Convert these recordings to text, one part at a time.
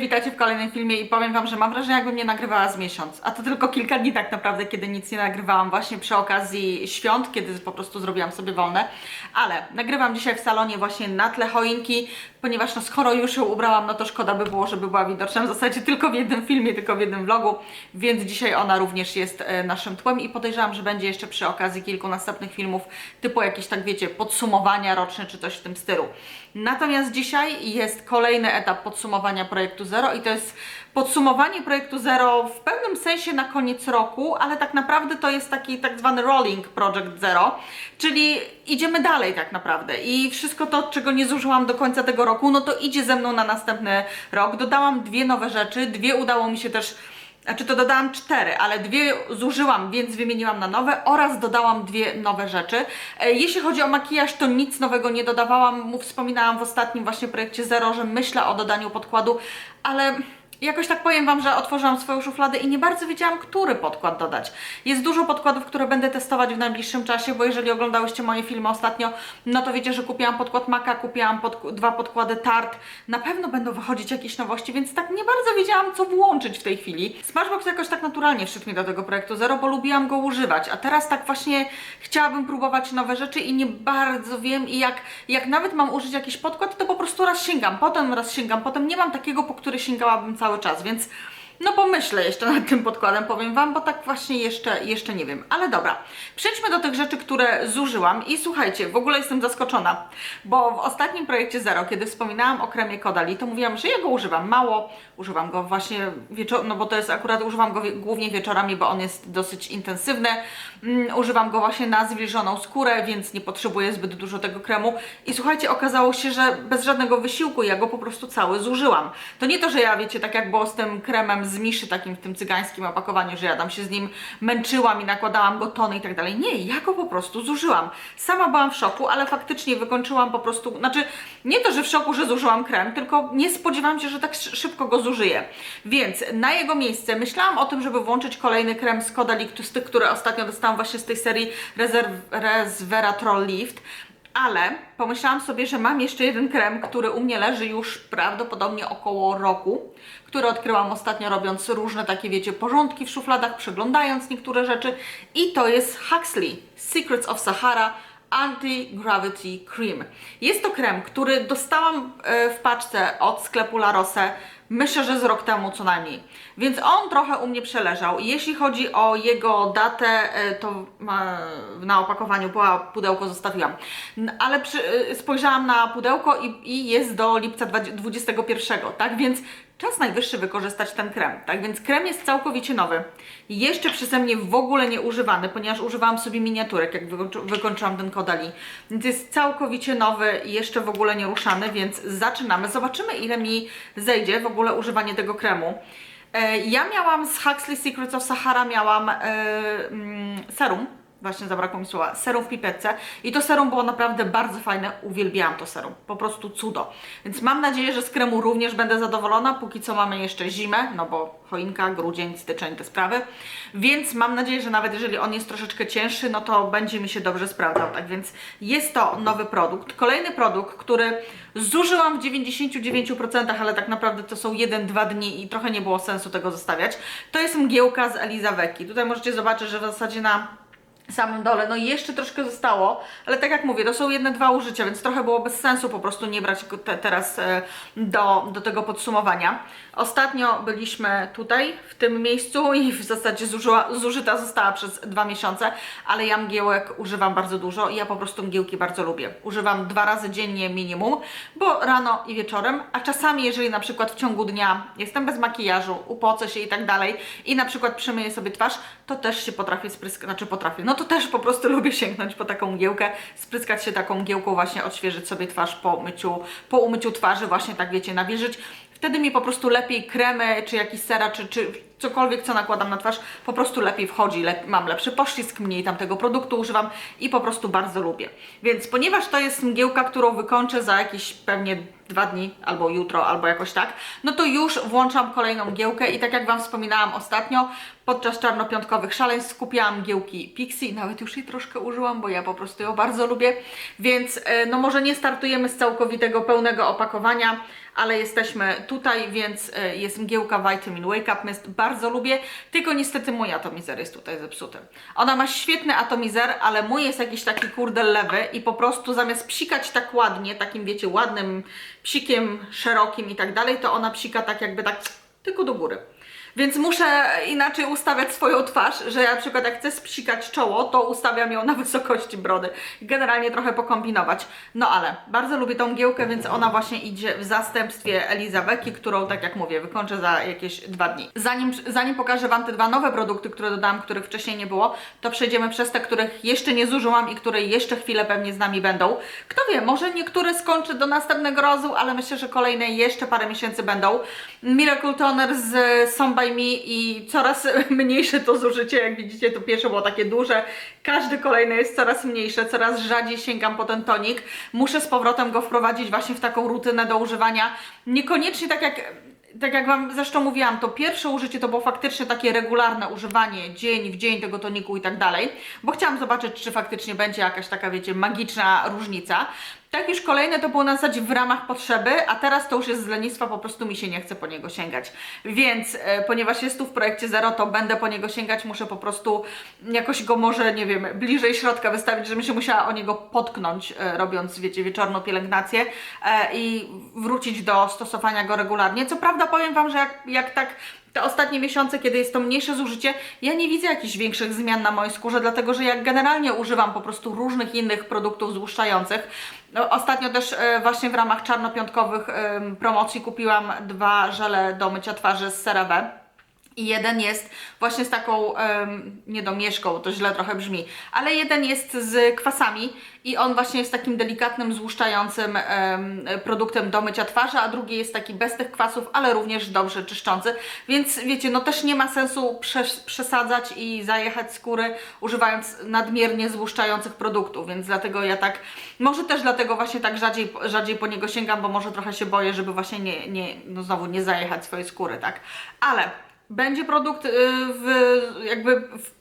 Witajcie w kolejnym filmie i powiem Wam, że mam wrażenie, jakbym nie nagrywała z miesiąc. A to tylko kilka dni tak naprawdę, kiedy nic nie nagrywałam, właśnie przy okazji świąt, kiedy po prostu zrobiłam sobie wolne. Ale nagrywam dzisiaj w salonie właśnie na tle choinki, ponieważ no skoro już ją ubrałam, no to szkoda by było, żeby była widoczna w zasadzie tylko w jednym filmie, tylko w jednym vlogu, więc dzisiaj ona również jest e, naszym tłem i podejrzewam, że będzie jeszcze przy okazji kilku następnych filmów, typu jakieś tak wiecie, podsumowania roczne czy coś w tym stylu. Natomiast dzisiaj jest kolejny etap podsumowania projektu Zero i to jest podsumowanie projektu Zero w pewnym sensie na koniec roku, ale tak naprawdę to jest taki tak zwany rolling project Zero, czyli idziemy dalej tak naprawdę i wszystko to, czego nie zużyłam do końca tego roku, no to idzie ze mną na następny rok. Dodałam dwie nowe rzeczy, dwie udało mi się też znaczy to dodałam cztery, ale dwie zużyłam, więc wymieniłam na nowe oraz dodałam dwie nowe rzeczy. E, Jeśli chodzi o makijaż, to nic nowego nie dodawałam. Wspominałam w ostatnim właśnie projekcie Zero, że myślę o dodaniu podkładu, ale jakoś tak powiem Wam, że otworzyłam swoją szufladę i nie bardzo wiedziałam, który podkład dodać. Jest dużo podkładów, które będę testować w najbliższym czasie, bo jeżeli oglądałyście moje filmy ostatnio, no to wiecie, że kupiłam podkład Maka, kupiłam podk- dwa podkłady Tarte. Na pewno będą wychodzić jakieś nowości, więc tak nie bardzo wiedziałam, co włączyć w tej chwili. Smashbox jakoś tak naturalnie wszedł mi do tego projektu Zero, bo lubiłam go używać, a teraz tak właśnie chciałabym próbować nowe rzeczy i nie bardzo wiem i jak, jak nawet mam użyć jakiś podkład, to po prostu raz sięgam, potem raz sięgam, potem nie mam takiego, po który sięgałabym cały czas, więc no pomyślę jeszcze nad tym podkładem, powiem Wam, bo tak właśnie jeszcze, jeszcze nie wiem. Ale dobra, przejdźmy do tych rzeczy, które zużyłam i słuchajcie, w ogóle jestem zaskoczona, bo w ostatnim projekcie Zero, kiedy wspominałam o kremie Kodali, to mówiłam, że ja go używam mało, używam go właśnie wieczorem, no bo to jest akurat, używam go wie głównie wieczorami, bo on jest dosyć intensywny, mm, używam go właśnie na zwilżoną skórę, więc nie potrzebuję zbyt dużo tego kremu i słuchajcie, okazało się, że bez żadnego wysiłku ja go po prostu cały zużyłam. To nie to, że ja wiecie, tak jak było z tym kremem z Miszy, takim w tym cygańskim opakowaniu, że ja tam się z nim męczyłam i nakładałam go tony i tak dalej. Nie, ja go po prostu zużyłam. Sama byłam w szoku, ale faktycznie wykończyłam po prostu, znaczy nie to, że w szoku, że zużyłam krem, tylko nie spodziewałam się, że tak sz- szybko go zużyję. Więc na jego miejsce myślałam o tym, żeby włączyć kolejny krem z Kodalic, z tych, które ostatnio dostałam właśnie z tej serii Reserv- Resveratrol Lift, ale pomyślałam sobie, że mam jeszcze jeden krem, który u mnie leży już prawdopodobnie około roku, który odkryłam ostatnio robiąc różne takie, wiecie, porządki w szufladach, przeglądając niektóre rzeczy. I to jest Huxley Secrets of Sahara Anti-Gravity Cream. Jest to krem, który dostałam e, w paczce od sklepu La Rose, myślę, że z rok temu co najmniej. Więc on trochę u mnie przeleżał. Jeśli chodzi o jego datę, e, to ma- na opakowaniu była pudełko zostawiłam. Ale przy, e, spojrzałam na pudełko i, i jest do lipca 2021, tak? Więc czas najwyższy wykorzystać ten krem, tak? Więc krem jest całkowicie nowy. Jeszcze przeze mnie w ogóle nie używany, ponieważ używałam sobie miniaturek, jak wykończy, wykończyłam ten kodali. Więc jest całkowicie nowy i jeszcze w ogóle nie ruszany, więc zaczynamy. Zobaczymy, ile mi zejdzie w ogóle używanie tego kremu. E, Ja miałam z Huxley Secrets of Sahara miałam mm, serum, właśnie zabrakło mi słowa, serum w pipetce. I to serum było naprawdę bardzo fajne, uwielbiałam to serum, po prostu cudo. Więc mam nadzieję, że z kremu również będę zadowolona, póki co mamy jeszcze zimę, no bo choinka, grudzień, styczeń, te sprawy, więc mam nadzieję, że nawet jeżeli on jest troszeczkę cięższy, no to będzie mi się dobrze sprawdzał, tak więc jest to nowy produkt. Kolejny produkt, który zużyłam w 99%, ale tak naprawdę to są 1-2 dni i trochę nie było sensu tego zostawiać, to jest mgiełka z Elizaweki. Tutaj możecie zobaczyć, że w zasadzie na samym dole. No i jeszcze troszkę zostało, ale tak jak mówię, to są jedne dwa użycia, więc trochę było bez sensu po prostu nie brać te, teraz e, do, do tego podsumowania. Ostatnio byliśmy tutaj, w tym miejscu i w zasadzie zużyła, zużyta została przez dwa miesiące, ale ja mgiełek używam bardzo dużo i ja po prostu mgiełki bardzo lubię. Używam dwa razy dziennie minimum, bo rano i wieczorem, a czasami jeżeli na przykład w ciągu dnia jestem bez makijażu, upocę się i tak dalej i na przykład przemyję sobie twarz, to też się potrafię spryskać, znaczy potrafię, no to też po prostu lubię sięgnąć po taką mgiełkę, spryskać się taką mgiełką, właśnie odświeżyć sobie twarz po myciu, po umyciu twarzy, właśnie tak wiecie, nawilżyć. Wtedy mi po prostu lepiej kremy, czy jakiś sera, czy, czy cokolwiek, co nakładam na twarz, po prostu lepiej wchodzi, lep, mam lepszy poślizg, mniej tam tego produktu używam i po prostu bardzo lubię. Więc ponieważ to jest mgiełka, którą wykończę za jakieś pewnie dwa dni, albo jutro, albo jakoś tak, no to już włączam kolejną giełkę i tak jak Wam wspominałam ostatnio, podczas czarnopiątkowych szaleństw kupiłam giełki Pixie, nawet już jej troszkę użyłam, bo ja po prostu ją bardzo lubię, więc e, no może nie startujemy z całkowitego, pełnego opakowania, ale jesteśmy tutaj, więc e, jest mgiełka Vitamin Wake Up Mist, bardzo lubię, tylko niestety mój atomizer jest tutaj zepsuty. Ona ma świetny atomizer, ale mój jest jakiś taki kurde lewy i po prostu zamiast psikać tak ładnie, takim wiecie, ładnym psikiem, szerokim i tak dalej, to ona psika tak jakby tak tylko do góry. Więc muszę inaczej ustawiać swoją twarz, że ja na przykład jak chcę spsikać czoło, to ustawiam ją na wysokości brody. Generalnie trochę pokombinować. No ale bardzo lubię tą giełkę, więc ona właśnie idzie w zastępstwie Elizabeki, którą tak jak mówię, wykończę za jakieś dwa dni. Zanim, zanim pokażę Wam te dwa nowe produkty, które dodałam, których wcześniej nie było, to przejdziemy przez te, których jeszcze nie zużyłam i które jeszcze chwilę pewnie z nami będą. Kto wie, może niektóre skończę do następnego razu, ale myślę, że kolejne jeszcze parę miesięcy będą. Miracle Toner z Some i coraz mniejsze to zużycie, jak widzicie, to pierwsze było takie duże, każdy kolejny jest coraz mniejsze, coraz rzadziej sięgam po ten tonik. Muszę z powrotem go wprowadzić właśnie w taką rutynę do używania. Niekoniecznie tak jak tak jak Wam zresztą mówiłam, to pierwsze użycie to było faktycznie takie regularne używanie, dzień w dzień tego toniku i tak dalej, bo chciałam zobaczyć, czy faktycznie będzie jakaś taka, wiecie, magiczna różnica. Tak już kolejne to było na zasadzie w ramach potrzeby, a teraz to już jest z lenistwa, po prostu mi się nie chce po niego sięgać. Więc e, ponieważ jest tu w projekcie Zero, to będę po niego sięgać, muszę po prostu jakoś go może, nie wiem, bliżej środka wystawić, żebym się musiała o niego potknąć, e, robiąc, wiecie, wieczorną pielęgnację e, i wrócić do stosowania go regularnie. Co prawda powiem Wam, że jak, jak tak te ostatnie miesiące, kiedy jest to mniejsze zużycie, ja nie widzę jakichś większych zmian na mojej skórze, dlatego że jak generalnie używam po prostu różnych innych produktów złuszczających. No, ostatnio też e, właśnie w ramach czarnopiątkowych promocji kupiłam dwa żele do mycia twarzy z CeraVe. I jeden jest właśnie z taką um, niedomieszką, to źle trochę brzmi, ale jeden jest z kwasami i on właśnie jest takim delikatnym, złuszczającym em, produktem do mycia twarzy, a drugi jest taki bez tych kwasów, ale również dobrze czyszczący. Więc wiecie, no też nie ma sensu przes- przesadzać i zajechać skóry używając nadmiernie złuszczających produktów, więc dlatego ja tak, może też dlatego właśnie tak rzadziej, rzadziej po niego sięgam, bo może trochę się boję, żeby właśnie nie, nie no znowu nie zajechać swojej skóry, tak. Ale będzie produkt y, w, jakby w,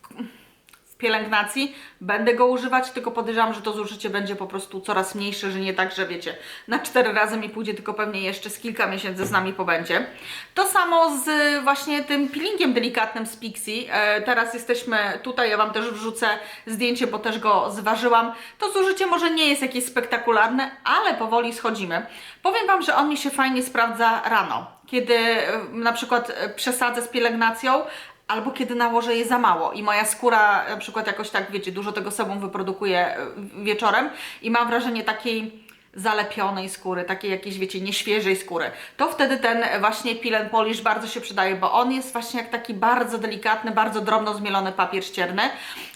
pielęgnacji, będę go używać, tylko podejrzewam, że to zużycie będzie po prostu coraz mniejsze, że nie tak, że wiecie, na cztery razy mi pójdzie, tylko pewnie jeszcze z kilka miesięcy z nami pobędzie. To samo z właśnie tym peelingiem delikatnym z Pixie. E, teraz jesteśmy tutaj, ja Wam też wrzucę zdjęcie, bo też go zważyłam. To zużycie może nie jest jakieś spektakularne, ale powoli schodzimy. Powiem Wam, że on mi się fajnie sprawdza rano kiedy e, na przykład e, przesadzę z pielęgnacją, albo kiedy nałożę je za mało. I moja skóra na przykład jakoś tak, wiecie, dużo tego sobą wyprodukuje e, wieczorem i mam wrażenie takiej zalepionej skóry, takiej jakiejś, wiecie, nieświeżej skóry, to wtedy ten właśnie and polish bardzo się przydaje, bo on jest właśnie jak taki bardzo delikatny, bardzo drobno zmielony papier ścierny,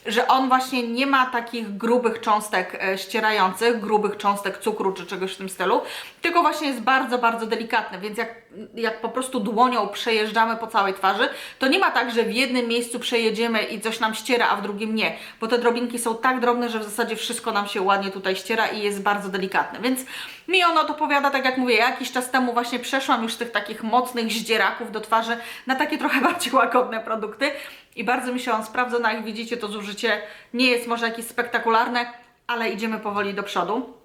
że on właśnie nie ma takich grubych cząstek e, ścierających, grubych cząstek cukru czy czegoś w tym stylu, tylko właśnie jest bardzo, bardzo delikatny, więc jak, jak po prostu dłonią przejeżdżamy po całej twarzy, to nie ma tak, że w jednym miejscu przejedziemy i coś nam ściera, a w drugim nie, bo te drobinki są tak drobne, że w zasadzie wszystko nam się ładnie tutaj ściera i jest bardzo delikatne, więc mi ono to powiada, tak jak mówię, ja jakiś czas temu właśnie przeszłam już z tych takich mocnych zdzieraków do twarzy na takie trochę bardziej łagodne produkty i bardzo mi się on sprawdza, no jak widzicie to zużycie nie jest może jakieś spektakularne, ale idziemy powoli do przodu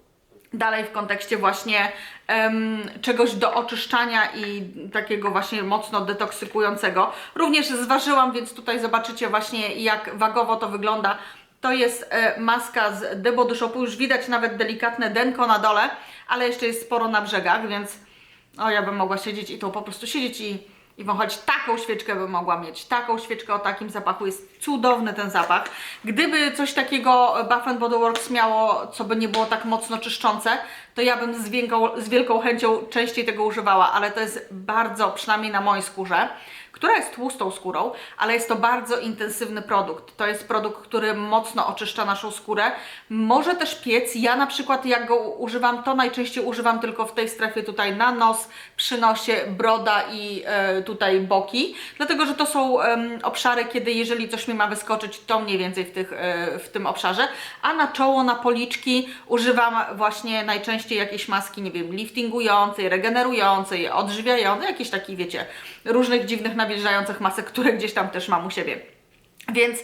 dalej w kontekście właśnie em, czegoś do oczyszczania i takiego właśnie mocno detoksykującego. Również zważyłam, więc tutaj zobaczycie właśnie jak wagowo to wygląda. To jest e, maska z The Body Shopu, już widać nawet delikatne denko na dole, ale jeszcze jest sporo na brzegach, więc o, ja bym mogła siedzieć i to po prostu siedzieć i, i wąchać. Taką świeczkę bym mogła mieć, taką świeczkę o takim zapachu, jest cudowny ten zapach. Gdyby coś takiego Bath Body Works miało, co by nie było tak mocno czyszczące, to ja bym z wielką, z wielką chęcią częściej tego używała, ale to jest bardzo, przynajmniej na mojej skórze, która jest tłustą skórą, ale jest to bardzo intensywny produkt. To jest produkt, który mocno oczyszcza naszą skórę. Może też piec. Ja na przykład jak go używam, to najczęściej używam tylko w tej strefie tutaj na nos, przy nosie, broda i e, tutaj boki, dlatego że to są obszary, kiedy jeżeli coś mi ma wyskoczyć, to mniej więcej w, tych, e, w tym obszarze, a na czoło, na policzki używam właśnie najczęściej jakiejś maski, nie wiem, liftingującej, regenerującej, odżywiającej, jakichś takich, wiecie, różnych dziwnych, nawilżających masek, które gdzieś tam też mam u siebie. Więc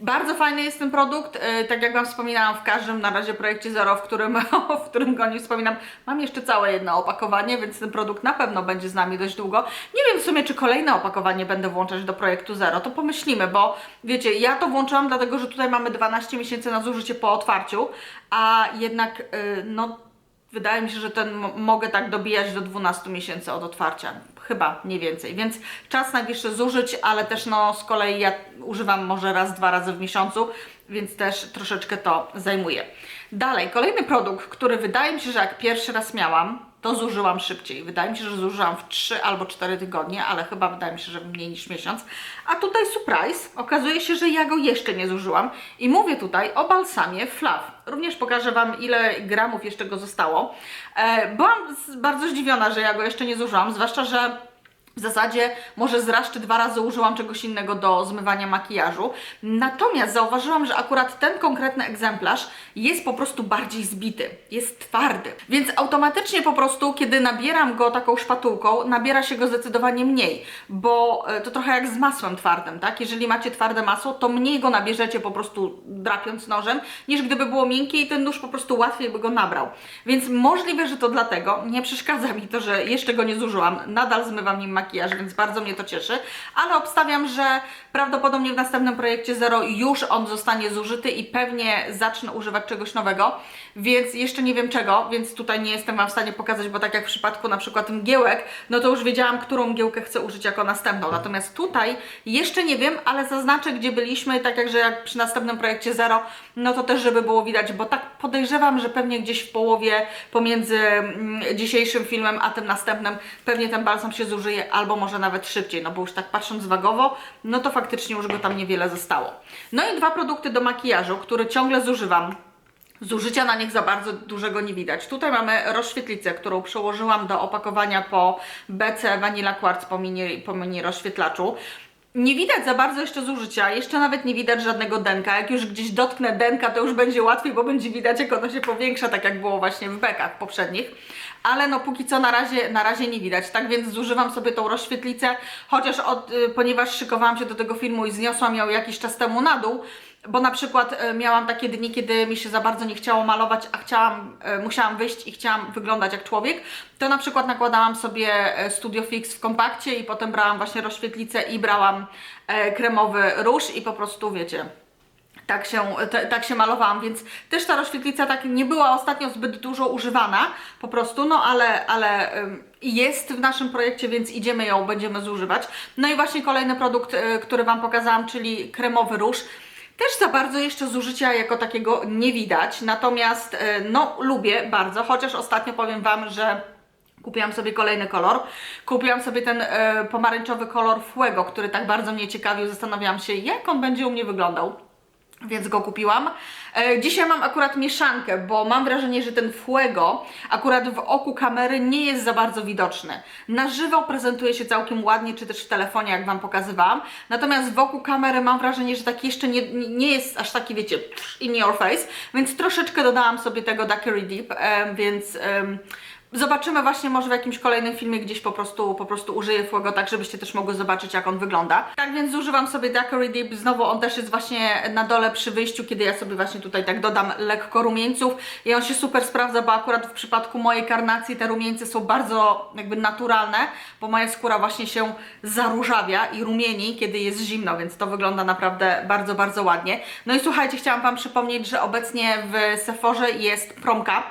bardzo fajny jest ten produkt. Yy, Tak jak Wam wspominałam, w każdym na razie projekcie Zero, w którym, w którym go nie wspominam, mam jeszcze całe jedno opakowanie, więc ten produkt na pewno będzie z nami dość długo. Nie wiem w sumie, czy kolejne opakowanie będę włączać do projektu Zero, to pomyślimy, bo wiecie, ja to włączyłam dlatego, że tutaj mamy 12 miesięcy na zużycie po otwarciu, a jednak yy, no Wydaje mi się, że ten mogę tak dobijać do 12 miesięcy od otwarcia. Chyba, nie więcej. Więc czas najwyższy zużyć, ale też no z kolei ja używam może raz, dwa razy w miesiącu, więc też troszeczkę to zajmuje. Dalej, kolejny produkt, który wydaje mi się, że jak pierwszy raz miałam, to zużyłam szybciej. Wydaje mi się, że zużyłam w 3 albo 4 tygodnie, ale chyba wydaje mi się, że mniej niż miesiąc. A tutaj surprise, okazuje się, że ja go jeszcze nie zużyłam i mówię tutaj o balsamie Flav. Również pokażę Wam, ile gramów jeszcze go zostało. E, byłam bardzo zdziwiona, że ja go jeszcze nie zużyłam, zwłaszcza, że w zasadzie może z raz czy dwa razy użyłam czegoś innego do zmywania makijażu. Natomiast zauważyłam, że akurat ten konkretny egzemplarz jest po prostu bardziej zbity, jest twardy. Więc automatycznie po prostu, kiedy nabieram go taką szpatułką, nabiera się go zdecydowanie mniej, bo e, to trochę jak z masłem twardym, tak? Jeżeli macie twarde masło, to mniej go nabierzecie po prostu drapiąc nożem, niż gdyby było miękkie i ten nóż po prostu łatwiej by go nabrał. Więc możliwe, że to dlatego. Nie przeszkadza mi to, że jeszcze go nie zużyłam. Nadal zmywam nim makijaż, więc bardzo mnie to cieszy. Ale obstawiam, że prawdopodobnie w następnym projekcie Zero już on zostanie zużyty i pewnie zacznę używać czegoś nowego. Więc jeszcze nie wiem czego, więc tutaj nie jestem Wam w stanie pokazać, bo tak jak w przypadku na przykład mgiełek, no to już wiedziałam, którą mgiełkę chcę użyć jako następną. Natomiast tutaj jeszcze nie wiem, ale zaznaczę, gdzie byliśmy, tak jak, że jak przy następnym projekcie Zero, no to też, żeby było widać, bo tak podejrzewam, że pewnie gdzieś w połowie pomiędzy mm, dzisiejszym filmem a tym następnym pewnie ten balsam się zużyje, albo może nawet szybciej, no bo już tak patrząc wagowo, no to faktycznie już go tam niewiele zostało. No i dwa produkty do makijażu, które ciągle zużywam. Zużycia na nich za bardzo dużego nie widać. Tutaj mamy rozświetlicę, którą przełożyłam do opakowania po BC Vanilla Quartz po mini, po mini rozświetlaczu. Nie widać za bardzo jeszcze zużycia, jeszcze nawet nie widać żadnego denka. Jak już gdzieś dotknę denka, to już będzie łatwiej, bo będzie widać, jak ono się powiększa, tak jak było właśnie w bekach poprzednich. Ale no póki co na razie, na razie nie widać, tak więc zużywam sobie tą rozświetlicę, chociaż od, y, ponieważ szykowałam się do tego filmu i zniosłam ją jakiś czas temu na dół, bo na przykład e, miałam takie dni, kiedy mi się za bardzo nie chciało malować, a chciałam, e, musiałam wyjść i chciałam wyglądać jak człowiek, to na przykład nakładałam sobie e, Studio Fix w kompakcie i potem brałam właśnie rozświetlicę i brałam e, kremowy róż i po prostu wiecie, tak się, te, tak się malowałam, więc też ta rozświetlica tak nie była ostatnio zbyt dużo używana, po prostu, no ale, ale jest w naszym projekcie, więc idziemy ją, będziemy zużywać. No i właśnie kolejny produkt, y, który Wam pokazałam, czyli kremowy róż. Też za bardzo jeszcze zużycia jako takiego nie widać, natomiast y, no lubię bardzo, chociaż ostatnio powiem Wam, że Kupiłam sobie kolejny kolor. Kupiłam sobie ten e, pomarańczowy kolor Fuego, który tak bardzo mnie ciekawił. Zastanawiałam się, jak on będzie u mnie wyglądał. Więc go kupiłam. E, dzisiaj mam akurat mieszankę, bo mam wrażenie, że ten Fuego akurat w oku kamery nie jest za bardzo widoczny. Na żywo prezentuje się całkiem ładnie, czy też w telefonie, jak Wam pokazywałam. Natomiast w oku kamery mam wrażenie, że tak jeszcze nie, nie jest aż taki, wiecie, in your face. Więc troszeczkę dodałam sobie tego Daiquiri Deep, e, więc... em, Zobaczymy właśnie może w jakimś kolejnym filmie gdzieś po prostu, po prostu użyję Fuego, tak żebyście też mogły zobaczyć jak on wygląda. Tak więc zużywam sobie Daiquiri Deep, znowu on też jest właśnie na dole przy wyjściu, kiedy ja sobie właśnie tutaj tak dodam lekko rumieńców i on się super sprawdza, bo akurat w przypadku mojej karnacji te rumieńce są bardzo jakby naturalne, bo moja skóra właśnie się zaróżawia i rumieni, kiedy jest zimno, więc to wygląda naprawdę bardzo, bardzo ładnie. No i słuchajcie, chciałam Wam przypomnieć, że obecnie w Sephorze jest promka,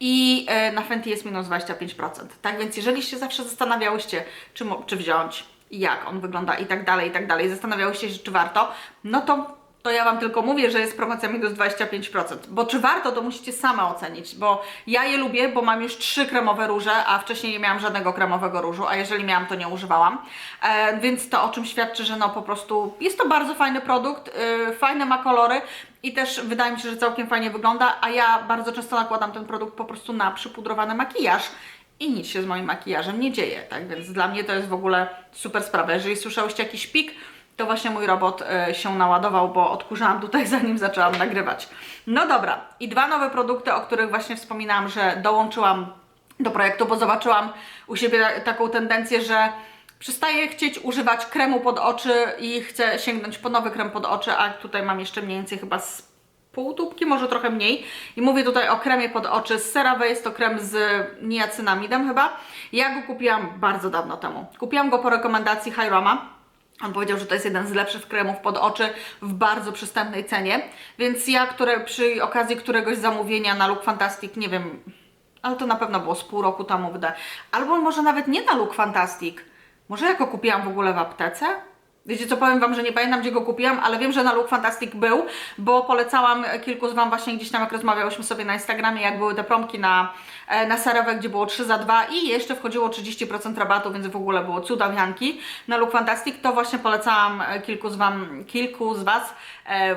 i e, na Fenty jest minus 25%. Tak więc jeżeli się zawsze zastanawiałyście, czy, czy wziąć, jak on wygląda i tak dalej, i tak dalej, zastanawiałyście się, czy warto, no to to ja Wam tylko mówię, że jest promocja minus 25%. Bo czy warto, to musicie same ocenić, bo ja je lubię, bo mam już trzy kremowe róże, a wcześniej nie miałam żadnego kremowego różu, a jeżeli miałam, to nie używałam. E, więc to o czym świadczy, że no po prostu jest to bardzo fajny produkt, y, fajne ma kolory i też wydaje mi się, że całkiem fajnie wygląda, a ja bardzo często nakładam ten produkt po prostu na przypudrowany makijaż i nic się z moim makijażem nie dzieje, tak? Więc dla mnie to jest w ogóle super sprawa. Jeżeli słyszałyście jakiś pik, to właśnie mój robot e, się naładował, bo odkurzałam tutaj zanim zaczęłam nagrywać. No dobra, i dwa nowe produkty, o których właśnie wspominałam, że dołączyłam do projektu, bo zobaczyłam u siebie taką tendencję, że przestaję chcieć używać kremu pod oczy i chcę sięgnąć po nowy krem pod oczy, a tutaj mam jeszcze mniej więcej chyba z pół tubki, może trochę mniej. I mówię tutaj o kremie pod oczy z CeraVe, jest to krem z niacinamidem chyba. Ja go kupiłam bardzo dawno temu. Kupiłam go po rekomendacji Hyroma. On powiedział, że to jest jeden z lepszych kremów pod oczy w bardzo przystępnej cenie. Więc ja, które przy okazji któregoś zamówienia na Look Fantastic, nie wiem, ale to na pewno było z pół roku temu wyda. Albo może nawet nie na Look Fantastic. Może ja go kupiłam w ogóle w aptece? Wiecie co, powiem Wam, że nie pamiętam gdzie go kupiłam, ale wiem, że na Look Fantastic był, bo polecałam kilku z Wam właśnie gdzieś tam, jak rozmawiałyśmy sobie na Instagramie, jak były te promki na, e, na Serewę, gdzie było 3 za 2 i jeszcze wchodziło 30% rabatu, więc w ogóle było cudawianki na Look Fantastic, to właśnie polecałam e, kilku z Wam, kilku z Was e,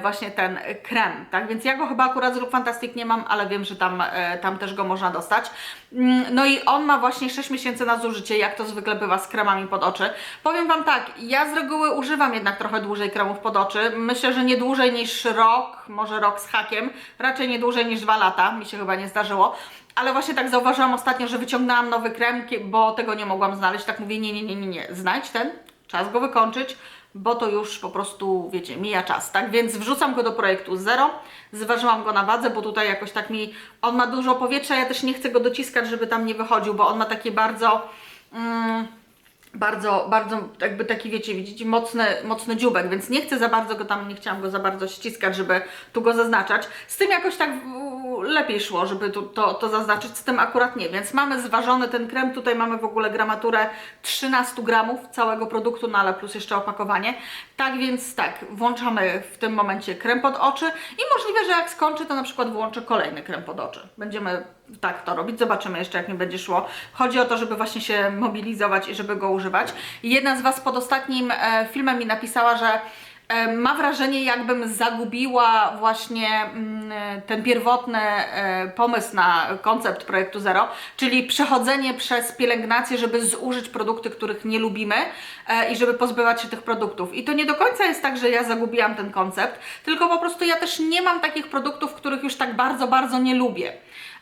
właśnie ten krem, tak? Więc ja go chyba akurat z Look Fantastic nie mam, ale wiem, że tam, e, tam też go można dostać. Mm, No i on ma właśnie 6 miesięcy na zużycie, jak to zwykle bywa z kremami pod oczy. Powiem Wam tak, ja z reguły używam jednak trochę dłużej kremów pod oczy. Myślę, że nie dłużej niż rok, może rok z hakiem, raczej nie dłużej niż dwa lata, mi się chyba nie zdarzyło. Ale właśnie tak zauważyłam ostatnio, że wyciągnęłam nowy krem, bo tego nie mogłam znaleźć. Tak mówię, nie, nie, nie, nie, nie, znajdź ten, czas go wykończyć, bo to już po prostu, wiecie, mija czas, tak? Więc wrzucam go do projektu Zero, zważyłam go na wadze, bo tutaj jakoś tak mi, on ma dużo powietrza, ja też nie chcę go dociskać, żeby tam nie wychodził, bo on ma takie bardzo... Mm, bardzo, bardzo jakby taki, wiecie, widzicie, mocny, mocny dziubek, więc nie chcę za bardzo go tam, nie chciałam go za bardzo ściskać, żeby tu go zaznaczać. Z tym jakoś tak lepiej szło, żeby tu, to, to zaznaczyć, z tym akurat nie, więc mamy zważony ten krem, tutaj mamy w ogóle gramaturę 13 gramów całego produktu, no ale plus jeszcze opakowanie. Tak więc tak, włączamy w tym momencie krem pod oczy i możliwe, że jak skończy, to na przykład włączę kolejny krem pod oczy. Będziemy tak to robić, zobaczymy jeszcze jak mi będzie szło. Chodzi o to, żeby właśnie się mobilizować i żeby go używać. Jedna z Was pod ostatnim e, filmem mi napisała, że e, ma wrażenie, jakbym zagubiła właśnie mm, ten pierwotny e, pomysł na koncept projektu Zero, czyli przechodzenie przez pielęgnację, żeby zużyć produkty, których nie lubimy i żeby pozbywać się tych produktów. I to nie do końca jest tak, że ja zagubiłam ten koncept, tylko po prostu ja też nie mam takich produktów, których już tak bardzo, bardzo nie lubię.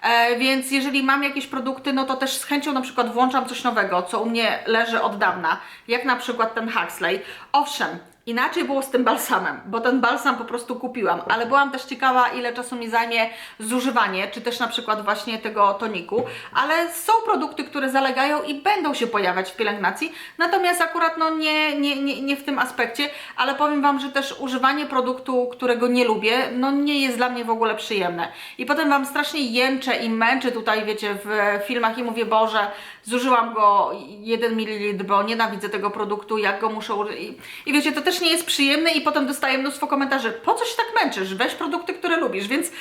E, więc jeżeli mam jakieś produkty, no to też z chęcią na przykład włączam coś nowego, co u mnie leży od dawna, jak na przykład ten Huxley. Owszem, Inaczej było z tym balsamem, bo ten balsam po prostu kupiłam, ale byłam też ciekawa, ile czasu mi zajmie zużywanie, czy też na przykład właśnie tego toniku, ale są produkty, które zalegają i będą się pojawiać w pielęgnacji, natomiast akurat no nie, nie, nie, nie w tym aspekcie, ale powiem Wam, że też używanie produktu, którego nie lubię, no nie jest dla mnie w ogóle przyjemne. I potem Wam strasznie jęczę i męczę tutaj, wiecie, w filmach i mówię, Boże, zużyłam go 1 ml, bo nienawidzę tego produktu, jak go muszę użyć. I, wiecie, to też nie jest przyjemne i potem dostaję mnóstwo komentarzy, po co się tak męczysz, weź produkty, które lubisz, więc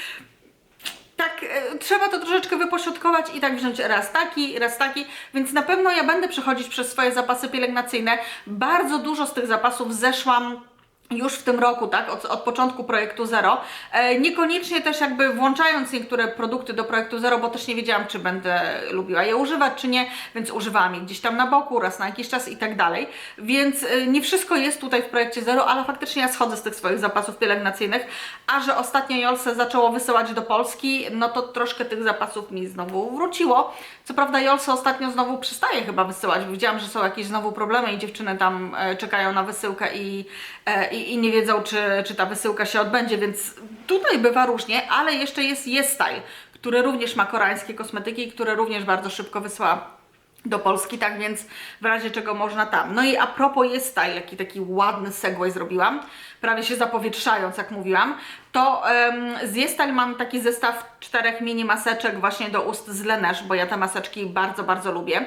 tak, e, trzeba to troszeczkę wypośrodkować i tak wziąć raz taki, raz taki, więc na pewno ja będę przechodzić przez swoje zapasy pielęgnacyjne. Bardzo dużo z tych zapasów zeszłam już w tym roku, tak, od, od początku projektu Zero. E, niekoniecznie też jakby włączając niektóre produkty do projektu Zero, bo też nie wiedziałam, czy będę lubiła je używać, czy nie, więc używałam je gdzieś tam na boku, raz na jakiś czas i tak dalej. Więc e, nie wszystko jest tutaj w projekcie Zero, ale faktycznie ja schodzę z tych swoich zapasów pielęgnacyjnych, a że ostatnio Jolse zaczęło wysyłać do Polski, no to troszkę tych zapasów mi znowu wróciło. Co prawda Jolse ostatnio znowu przestaje chyba wysyłać, bo widziałam, że są jakieś znowu problemy i dziewczyny tam e, czekają na wysyłkę i, e, i, i nie wiedzą, czy, czy ta wysyłka się odbędzie, więc tutaj bywa różnie, ale jeszcze jest YesStyle, który również ma koreańskie kosmetyki, które również bardzo szybko wysyła do Polski, tak więc w razie czego można tam. No i a propos jest style, jaki taki ładny segway zrobiłam, prawie się zapowietrzając, jak mówiłam, to um, z Jestal mam taki zestaw czterech mini maseczek właśnie do ust z Laneige, bo ja te maseczki bardzo, bardzo lubię.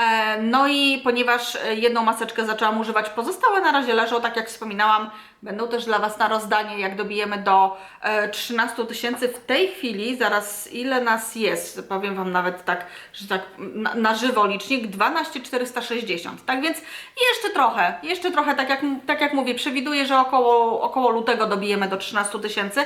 E, no i ponieważ e, jedną maseczkę zaczęłam używać, pozostałe na razie leżą, tak jak wspominałam, będą też dla Was na rozdanie, jak dobijemy do e, 13 tysięcy. W tej chwili, zaraz ile nas jest, powiem Wam nawet tak, że tak na, na żywo licznik, 12 460. Tak więc jeszcze trochę, jeszcze trochę, tak jak, tak jak mówię, przewiduję, że około, około lutego dobijemy do 13 tysięcy.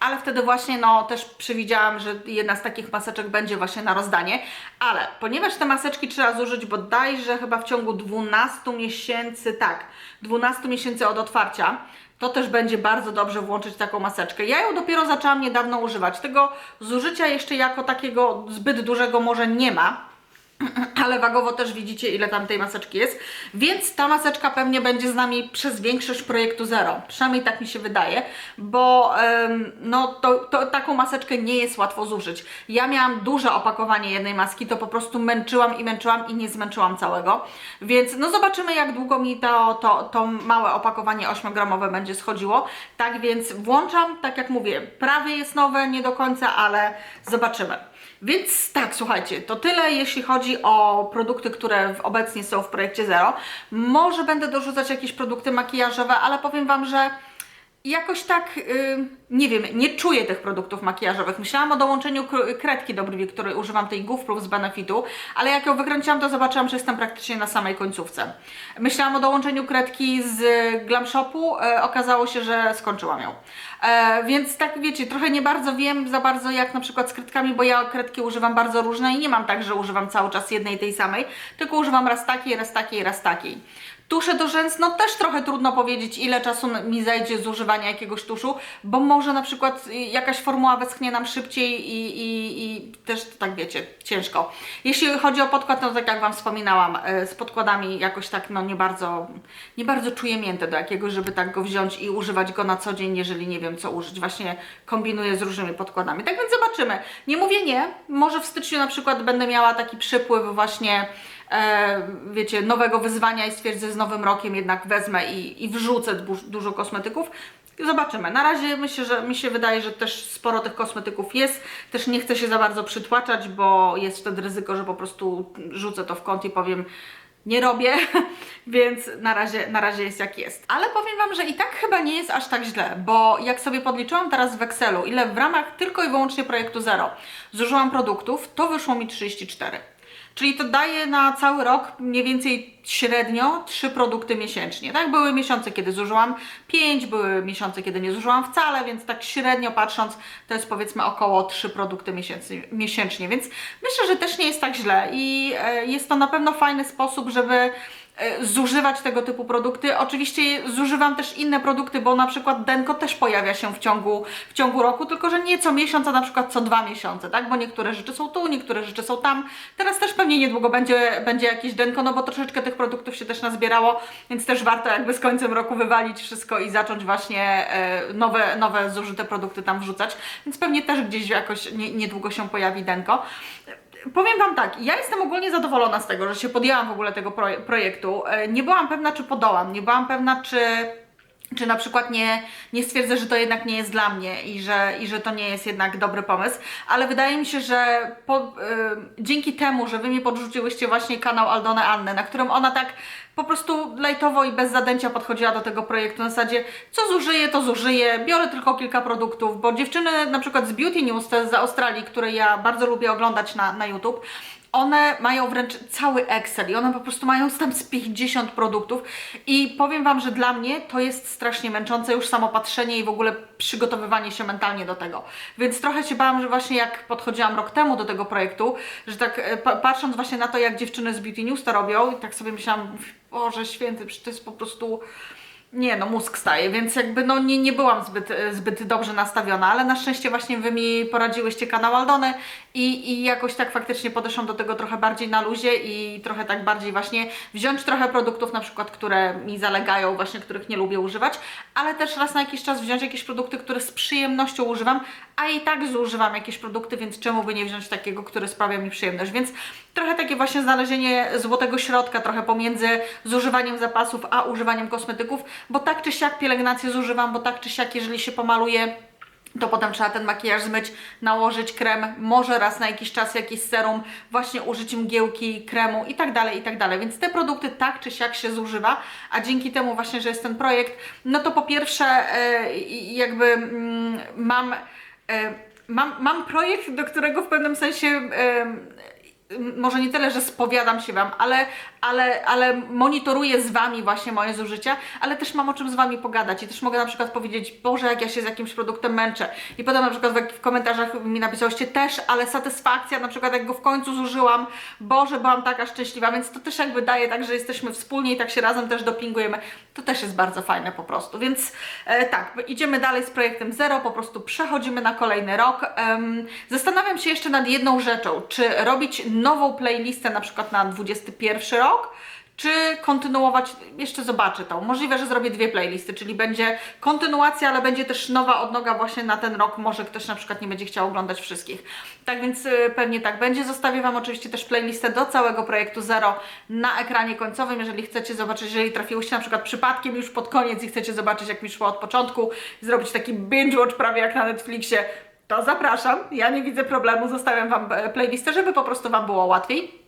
Ale wtedy właśnie no też przewidziałam, że jedna z takich maseczek będzie właśnie na rozdanie, ale ponieważ te maseczki trzeba zużyć bodajże chyba w ciągu 12 miesięcy, tak, 12 miesięcy od otwarcia, to też będzie bardzo dobrze włączyć taką maseczkę. Ja ją dopiero zaczęłam niedawno używać. Tego zużycia jeszcze jako takiego zbyt dużego może nie ma, ale wagowo też widzicie, ile tam tej maseczki jest, więc ta maseczka pewnie będzie z nami przez większość projektu Zero. Przynajmniej tak mi się wydaje, bo em, no, to, to, taką maseczkę nie jest łatwo zużyć. Ja miałam duże opakowanie jednej maski, to po prostu męczyłam i męczyłam i nie zmęczyłam całego, więc no zobaczymy, jak długo mi to, to, to małe opakowanie 8-gramowe będzie schodziło. Tak więc włączam, tak jak mówię, prawie jest nowe, nie do końca, ale zobaczymy. Więc tak, słuchajcie, to tyle jeśli chodzi o produkty, które obecnie są w projekcie Zero. Może będę dorzucać jakieś produkty makijażowe, ale powiem Wam, że jakoś tak, y, nie wiem, nie czuję tych produktów makijażowych. Myślałam o dołączeniu kr- kredki do brwi, której używam tej Goof Proof z Benefitu, ale jak ją wykręciłam, to zobaczyłam, że jestem praktycznie na samej końcówce. Myślałam o dołączeniu kredki z Glam Shopu, e, okazało się, że skończyłam ją. E, więc tak wiecie, trochę nie bardzo wiem za bardzo jak na przykład z kredkami, bo ja kredki używam bardzo różne i nie mam tak, że używam cały czas jednej tej samej, tylko używam raz takiej, raz takiej, raz takiej. Tusze do rzęs, no też trochę trudno powiedzieć, ile czasu mi zajdzie z używania jakiegoś tuszu, bo może na przykład y, jakaś formuła wyschnie nam szybciej i, i, i też tak wiecie, ciężko. Jeśli chodzi o podkład, no tak jak Wam wspominałam, y, z podkładami jakoś tak no nie bardzo, nie bardzo czuję miętę do jakiegoś, żeby tak go wziąć i używać go na co dzień, jeżeli nie wiem co użyć. Właśnie kombinuję z różnymi podkładami. Tak więc zobaczymy. Nie mówię nie, może w styczniu na przykład będę miała taki przypływ właśnie e, wiecie, nowego wyzwania i stwierdzę z nowym rokiem jednak wezmę i, i wrzucę du- dużo kosmetyków. Zobaczymy. Na razie myślę, że mi się wydaje, że też sporo tych kosmetyków jest. Też nie chcę się za bardzo przytłaczać, bo jest wtedy ryzyko, że po prostu rzucę to w kąt i powiem nie robię, więc na razie, na razie jest jak jest. Ale powiem Wam, że i tak chyba nie jest aż tak źle, bo jak sobie podliczyłam teraz w Excelu, ile w ramach tylko i wyłącznie projektu Zero zużyłam produktów, to wyszło mi 34. Czyli to daje na cały rok mniej więcej średnio 3 produkty miesięcznie. Tak, były miesiące, kiedy zużyłam 5, były miesiące, kiedy nie zużyłam wcale, więc tak średnio patrząc, to jest powiedzmy około 3 produkty miesięcznie. Więc myślę, że też nie jest tak źle i e, jest to na pewno fajny sposób, żeby zużywać tego typu produkty. Oczywiście zużywam też inne produkty, bo na przykład Denko też pojawia się w ciągu, w ciągu roku, tylko że nie co miesiąc, a na przykład co dwa miesiące, tak? Bo niektóre rzeczy są tu, niektóre rzeczy są tam. Teraz też pewnie niedługo będzie, będzie jakieś Denko, no bo troszeczkę tych produktów się też nazbierało, więc też warto jakby z końcem roku wywalić wszystko i zacząć właśnie e, nowe, nowe zużyte produkty tam wrzucać, więc pewnie też gdzieś jakoś nie, niedługo się pojawi Denko. Powiem Wam tak, ja jestem ogólnie zadowolona z tego, że się podjęłam w ogóle tego proje- projektu. E, Nie byłam pewna, czy podołam, nie byłam pewna, czy, czy na przykład nie, nie stwierdzę, że to jednak nie jest dla mnie i że, i że to nie jest jednak dobry pomysł, ale wydaje mi się, że po, y, dzięki temu, że Wy mi podrzuciłyście właśnie kanał Aldony Anny, na którym ona tak po prostu lajtowo i bez zadęcia podchodziła do tego projektu. Na zasadzie, co zużyję, to zużyję, biorę tylko kilka produktów, bo dziewczyny na przykład z Beauty News te z Australii, które ja bardzo lubię oglądać na, na YouTube, one mają wręcz cały Excel i one po prostu mają tam z 50 produktów i powiem Wam, że dla mnie to jest strasznie męczące już samo patrzenie i w ogóle przygotowywanie się mentalnie do tego. Więc trochę się bałam, że właśnie jak podchodziłam rok temu do tego projektu, że tak e, pa- patrząc właśnie na to, jak dziewczyny z Beauty News to robią i tak sobie myślałam, Boże święty, przecież to jest po prostu... Nie, no mózg staje, więc jakby no nie, nie byłam zbyt, zbyt dobrze nastawiona, ale na szczęście właśnie Wy mi poradziłyście kanał Aldony i, i jakoś tak faktycznie podeszłam do tego trochę bardziej na luzie i trochę tak bardziej właśnie wziąć trochę produktów na przykład, które mi zalegają, właśnie których nie lubię używać, ale też raz na jakiś czas wziąć jakieś produkty, które z przyjemnością używam, a i tak zużywam jakieś produkty, więc czemu by nie wziąć takiego, który sprawia mi przyjemność, więc trochę takie właśnie znalezienie złotego środka, trochę pomiędzy zużywaniem zapasów, a używaniem kosmetyków, bo tak czy siak pielęgnację zużywam, bo tak czy siak, jeżeli się pomaluję, to potem trzeba ten makijaż zmyć, nałożyć krem, może raz na jakiś czas jakiś serum, właśnie użyć mgiełki, kremu i tak dalej, i tak dalej. Więc te produkty tak czy siak się zużywa, a dzięki temu właśnie, że jest ten projekt, no to po pierwsze e, jakby mm, mam, e, mam, mam projekt, do którego w pewnym sensie e, może nie tyle, że spowiadam się Wam, ale, ale, ale monitoruję z Wami właśnie moje zużycia, ale też mam o czym z Wami pogadać i też mogę na przykład powiedzieć, Boże, jak ja się z jakimś produktem męczę. I potem na przykład w, komentarzach mi napisałyście też, ale satysfakcja, na przykład jak go w końcu zużyłam, Boże, byłam taka szczęśliwa, więc to też jakby daje tak, że jesteśmy wspólnie i tak się razem też dopingujemy, to też jest bardzo fajne po prostu, więc e, tak, idziemy dalej z projektem Zero, po prostu przechodzimy na kolejny rok. Em, zastanawiam się jeszcze nad jedną rzeczą, czy robić nową playlistę na przykład na 21 rok, czy kontynuować, jeszcze zobaczę to. Możliwe, że zrobię dwie playlisty, czyli będzie kontynuacja, ale będzie też nowa odnoga właśnie na ten rok. Może ktoś na przykład nie będzie chciał oglądać wszystkich. Tak więc y, pewnie tak będzie. Zostawię Wam oczywiście też playlistę do całego projektu Zero na ekranie końcowym, jeżeli chcecie zobaczyć, jeżeli trafiłyście na przykład przypadkiem już pod koniec i chcecie zobaczyć jak mi szło od początku, zrobić taki binge watch prawie jak na Netflixie, to zapraszam. Ja nie widzę problemu, zostawiam Wam e, playlistę, żeby po prostu Wam było łatwiej.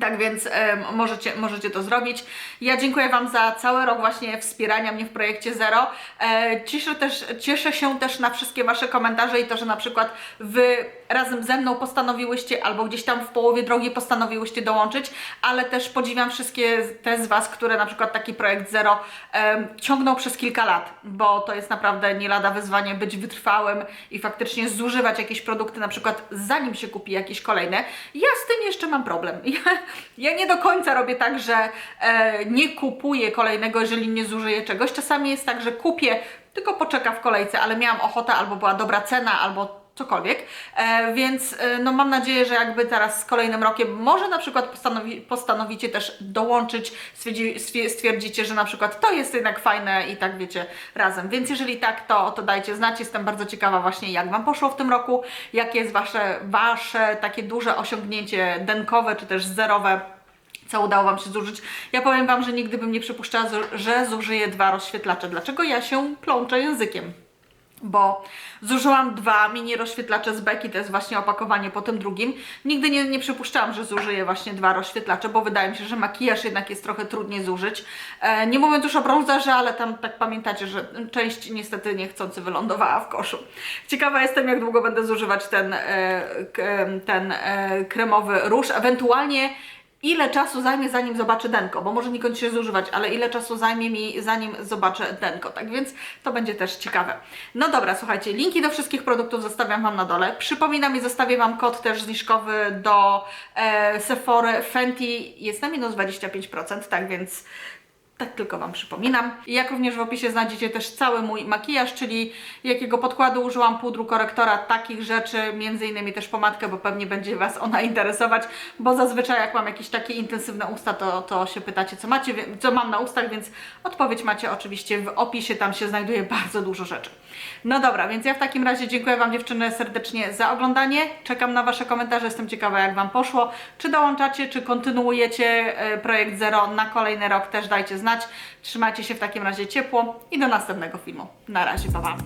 Tak więc em, możecie, możecie to zrobić. Ja dziękuję Wam za cały rok właśnie wspierania mnie w projekcie Zero. E, cieszę, też, cieszę się też na wszystkie Wasze komentarze i to, że na przykład Wy razem ze mną postanowiłyście albo gdzieś tam w połowie drogi postanowiłyście dołączyć, ale też podziwiam wszystkie te z Was, które na przykład taki projekt Zero em, ciągną przez kilka lat, bo to jest naprawdę nie lada wyzwanie być wytrwałym i faktycznie zużywać jakieś produkty na przykład zanim się kupi jakieś kolejne. Ja z tym jeszcze mam problem. Ja, ja nie do końca robię tak, że e, nie kupuję kolejnego, jeżeli nie zużyję czegoś. Czasami jest tak, że kupię, tylko poczeka w kolejce, ale miałam ochotę, albo była dobra cena, albo cokolwiek, e, więc e, no mam nadzieję, że jakby teraz z kolejnym rokiem może na przykład postanowi, postanowicie też dołączyć, stwierdzi, stwier- stwierdzicie, że na przykład to jest jednak fajne i tak wiecie razem, więc jeżeli tak, to, to dajcie znać, jestem bardzo ciekawa właśnie jak Wam poszło w tym roku, jakie jest Wasze, wasze takie duże osiągnięcie denkowe czy też zerowe, co udało Wam się zużyć. Ja powiem Wam, że nigdy bym nie przypuszczała, że zużyję dwa rozświetlacze. Dlaczego ja się plączę językiem? Bo zużyłam dwa mini rozświetlacze z Beki, to jest właśnie opakowanie po tym drugim. Nigdy nie, nie przypuszczałam, że zużyję właśnie dwa rozświetlacze, bo wydaje mi się, że makijaż jednak jest trochę trudniej zużyć. E, nie mówiąc już o brązerze, ale tam tak pamiętacie, że część niestety niechcący wylądowała w koszu. Ciekawa jestem, jak długo będę zużywać ten, e, k- em, ten e, kremowy róż, ewentualnie ile czasu zajmie zanim zobaczę denko, bo może niekoniecznie zużywać, ale ile czasu zajmie mi zanim zobaczę denko, tak więc to będzie też ciekawe. No dobra, słuchajcie, linki do wszystkich produktów zostawiam Wam na dole. Przypominam i zostawię Wam kod też zniżkowy do e, Sephory Fenty, jest na minus 25%, tak więc tak tylko Wam przypominam. I jak również w opisie znajdziecie też cały mój makijaż, czyli jakiego podkładu użyłam, pudru, korektora, takich rzeczy, między innymi też pomadkę, bo pewnie będzie Was ona interesować, bo zazwyczaj jak mam jakieś takie intensywne usta, to, to się pytacie, co macie, co mam na ustach, więc odpowiedź macie oczywiście w opisie, tam się znajduje bardzo dużo rzeczy. No dobra, więc ja w takim razie dziękuję Wam dziewczyny serdecznie za oglądanie. Czekam na Wasze komentarze, jestem ciekawa jak Wam poszło. Czy dołączacie, czy kontynuujecie e, projekt Zero na kolejny rok, też dajcie znać. Trzymajcie się w takim razie ciepło i do następnego filmu. Na razie, pa pa.